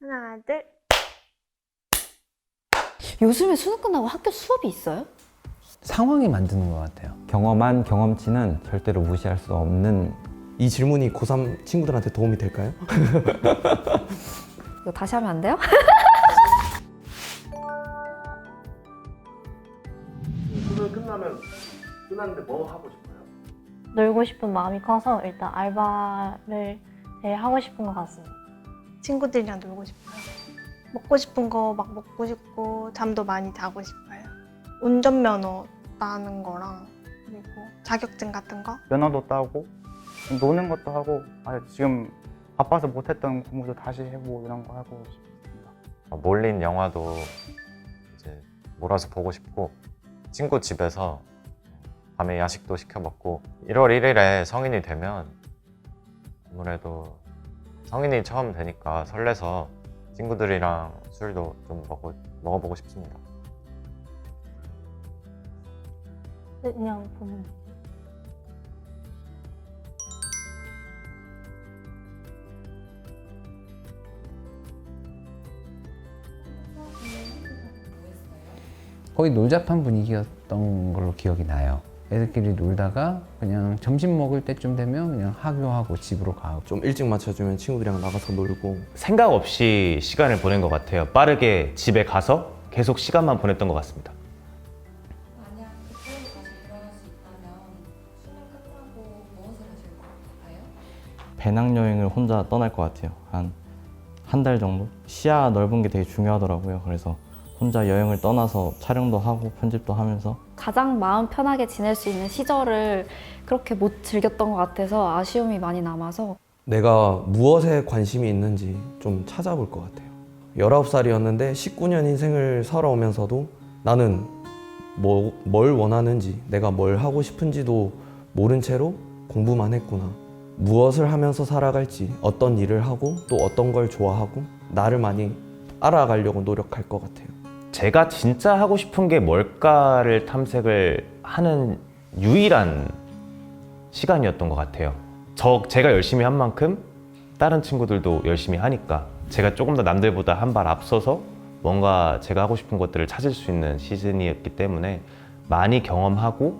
하나, 둘. 요즘에 수능 끝나고 학교 수업이 있어요? 상황이 만드는 것 같아요. 경험한 경험치는 절대로 무시할 수 없는 이 질문이 고3 친구들한테 도움이 될까요? 이거 다시 하면 안 돼요? 수능 끝나면 끝났는데 뭐 하고 싶어요? 놀고 싶은 마음이 커서 일단 알바를 제일 하고 싶은 것 같습니다. 친구들이랑 놀고 싶어요. 먹고 싶은 거 막 먹고 싶고 잠도 많이 자고 싶어요. 운전면허 따는 거랑 그리고 자격증 같은 거 면허도 따고 노는 것도 하고 아, 지금 바빠서 못했던 공부도 다시 해보고 이런 거 하고 싶습니다. 어, 몰린 영화도 이제 몰아서 보고 싶고 친구 집에서 밤에 야식도 시켜 먹고 1월 1일에 성인이 되면 아무래도 성인이 처음 되니까 설레서 친구들이랑 술도 좀 먹어, 먹어보고 싶습니다. 그냥 보는 거의 놀자판 분위기였던 걸로 기억이 나요. 애들끼리 놀다가 그냥 점심 먹을 때쯤 되면 그냥 하교하고 집으로 가고 좀 일찍 맞춰주면 친구들이랑 나가서 놀고 생각 없이 시간을 보낸 것 같아요. 빠르게 집에 가서 계속 시간만 보냈던 것 같습니다. 만약 그때로 다시 돌아갈 수 있다면 수능 끝나고 무엇을 하실 것 같아요? 배낭여행을 혼자 떠날 것 같아요. 한 한 달 정도? 시야 넓은 게 되게 중요하더라고요. 그래서 혼자 여행을 떠나서 촬영도 하고 편집도 하면서 가장 마음 편하게 지낼 수 있는 시절을 그렇게 못 즐겼던 것 같아서 아쉬움이 많이 남아서 내가 무엇에 관심이 있는지 좀 찾아볼 것 같아요. 19살이었는데 19년 인생을 살아오면서도 나는 뭐, 뭘 원하는지 내가 뭘 하고 싶은지도 모른 채로 공부만 했구나. 무엇을 하면서 살아갈지 어떤 일을 하고 또 어떤 걸 좋아하고 나를 많이 알아가려고 노력할 것 같아요. 제가 진짜 하고 싶은 게 뭘까를 탐색을 하는 유일한 시간이었던 것 같아요. 저 제가 열심히 한 만큼 다른 친구들도 열심히 하니까 제가 조금 더 남들보다 한 발 앞서서 뭔가 제가 하고 싶은 것들을 찾을 수 있는 시즌이었기 때문에 많이 경험하고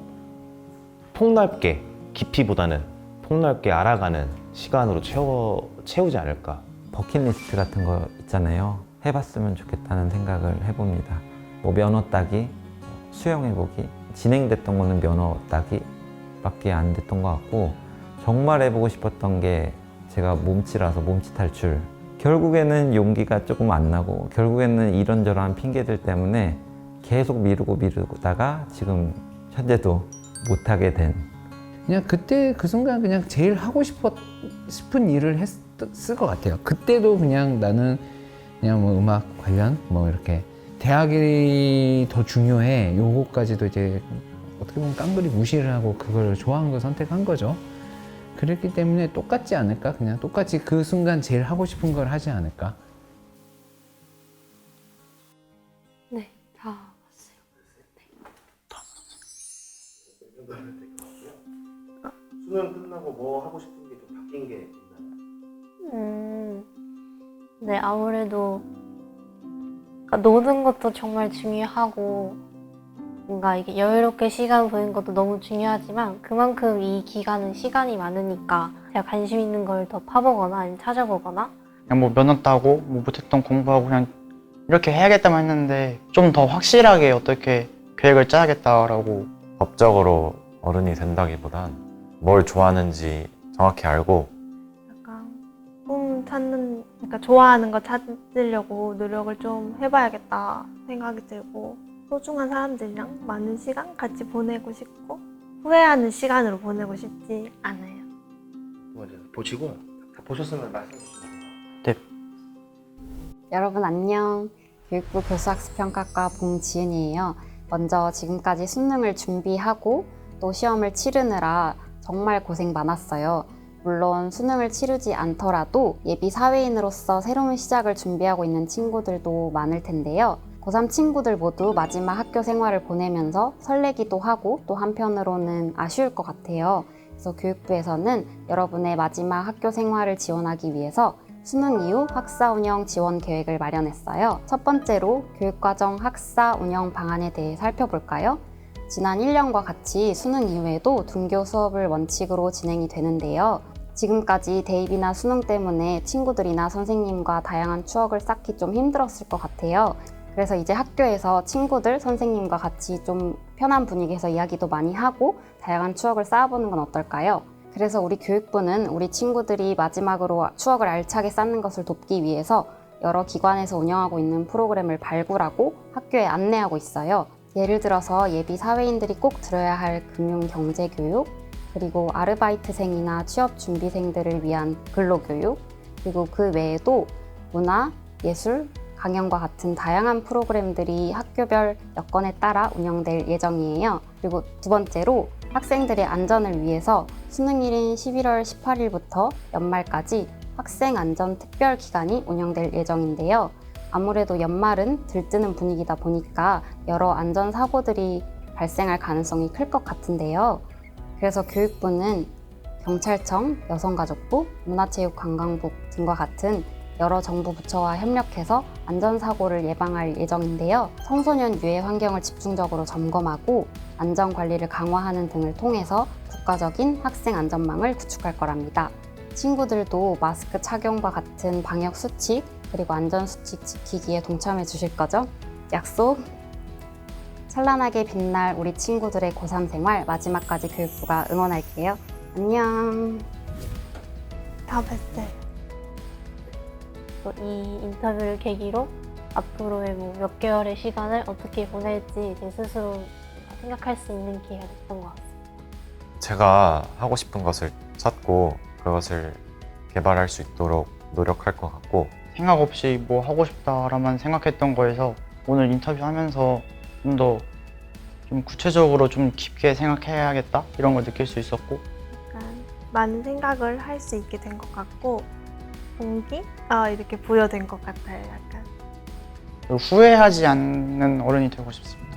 폭넓게 깊이보다는 폭넓게 알아가는 시간으로 채워 채우지 않을까. 버킷리스트 같은 거 있잖아요. 해봤으면 좋겠다는 생각을 해봅니다. 뭐 면허 따기, 수영해보기, 진행됐던 거는 면허 따기 밖에 안 됐던 것 같고 정말 해보고 싶었던 게 제가 몸치라서 몸치 탈출. 결국에는 용기가 조금 안 나고 결국에는 이런저런 핑계들 때문에 계속 미루고 미루다가 지금 현재도 못하게 된 그냥 그때 그 순간 그냥 제일 하고 싶었 싶은 일을 했을 것 같아요. 그때도 그냥 나는 그냥 뭐 음악 관련 뭐 이렇게 대학이 더 중요해. 요거까지도 이제 어떻게 보면 깡그리 무시를 하고 그걸 좋아하는 걸 선택한 거죠. 그랬기 때문에 똑같지 않을까? 그냥 똑같이 그 순간 제일 하고 싶은 걸 하지 않을까? 네, 다 왔어요. 수능 끝나고 뭐 하고 싶은 게 좀 바뀐 게 있나요? 음, 네, 아무래도 그러니까 노는 것도 정말 중요하고 뭔가 이게 여유롭게 시간 보내는 것도 너무 중요하지만 그만큼 이 기간은 시간이 많으니까 제가 관심 있는 걸 더 파보거나 아니면 찾아보거나? 그냥 뭐 면허 따고 뭐 못했던 공부하고 그냥 이렇게 해야겠다만 했는데 좀 더 확실하게 어떻게 계획을 짜야겠다라고. 법적으로 어른이 된다기보단 뭘 좋아하는지 정확히 알고 꿈 찾는 그러니까 좋아하는 거 찾으려고 노력을 좀 해봐야겠다 생각이 들고 소중한 사람들이랑 많은 시간 같이 보내고 싶고 후회하는 시간으로 보내고 싶지 않아요. 뭐 이제 보시고 다 보셨으면 말씀해 주시면 여러분 안녕. 교육부 교수학습평가과 봉지은이에요. 먼저 지금까지 수능을 준비하고 또 시험을 치르느라 정말 고생 많았어요. 물론 수능을 치르지 않더라도 예비 사회인으로서 새로운 시작을 준비하고 있는 친구들도 많을 텐데요. 고3 친구들 모두 마지막 학교 생활을 보내면서 설레기도 하고 또 한편으로는 아쉬울 것 같아요. 그래서 교육부에서는 여러분의 마지막 학교 생활을 지원하기 위해서 수능 이후 학사 운영 지원 계획을 마련했어요. 첫 번째로 교육과정 학사 운영 방안에 대해 살펴볼까요? 지난 1년과 같이 수능 이후에도 등교 수업을 원칙으로 진행이 되는데요. 지금까지 대입이나 수능 때문에 친구들이나 선생님과 다양한 추억을 쌓기 좀 힘들었을 것 같아요. 그래서 이제 학교에서 친구들, 선생님과 같이 좀 편한 분위기에서 이야기도 많이 하고 다양한 추억을 쌓아보는 건 어떨까요? 그래서 우리 교육부는 우리 친구들이 마지막으로 추억을 알차게 쌓는 것을 돕기 위해서 여러 기관에서 운영하고 있는 프로그램을 발굴하고 학교에 안내하고 있어요. 예를 들어서 예비 사회인들이 꼭 들어야 할 금융 경제 교육, 그리고 아르바이트생이나 취업 준비생들을 위한 근로 교육, 그리고 그 외에도 문화, 예술, 강연과 같은 다양한 프로그램들이 학교별 여건에 따라 운영될 예정이에요. 그리고 두 번째로 학생들의 안전을 위해서 수능일인 11월 18일부터 연말까지 학생 안전 특별 기간이 운영될 예정인데요. 아무래도 연말은 들뜨는 분위기다 보니까 여러 안전 사고들이 발생할 가능성이 클 것 같은데요. 그래서 교육부는 경찰청, 여성가족부, 문화체육관광부 등과 같은 여러 정부 부처와 협력해서 안전사고를 예방할 예정인데요. 청소년 유해 환경을 집중적으로 점검하고 안전 관리를 강화하는 등을 통해서 국가적인 학생 안전망을 구축할 거랍니다. 친구들도 마스크 착용과 같은 방역 수칙 그리고 안전 수칙 지키기에 동참해 주실 거죠? 약속! 찬란하게 빛날 우리 친구들의 고3 생활 마지막까지 교육부가 응원할게요. 안녕! 다 뵀어요. 또 이 인터뷰를 계기로 앞으로의 뭐 몇 개월의 시간을 어떻게 보낼지 제 스스로 생각할 수 있는 기회가 됐던 것 같습니다. 제가 하고 싶은 것을 찾고 그것을 개발할 수 있도록 노력할 것 같고 생각 없이 뭐 하고 싶다라만 생각했던 거에서 오늘 인터뷰하면서 좀 더 좀 구체적으로 좀 깊게 생각해야겠다 이런 걸 느낄 수 있었고 약간 많은 생각을 할 수 있게 된 것 같고 동기가 이렇게 부여된 것 같아요. 약간 후회하지 않는 어른이 되고 싶습니다.